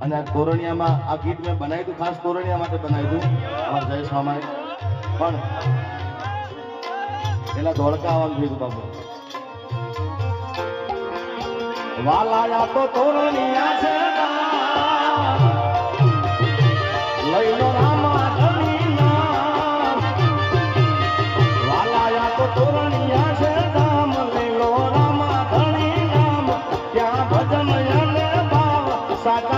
અને આ કોરણિયામાં આ ગીત મેં બનાવ્યું ખાસ કોરણિયા માટે બનાવ્યું અમારા જય સ્વામાએ પણ પેલા ધોળકા આવવાનું થયું બાપુ. વાલાયા તો તોરણિયા છે સાચા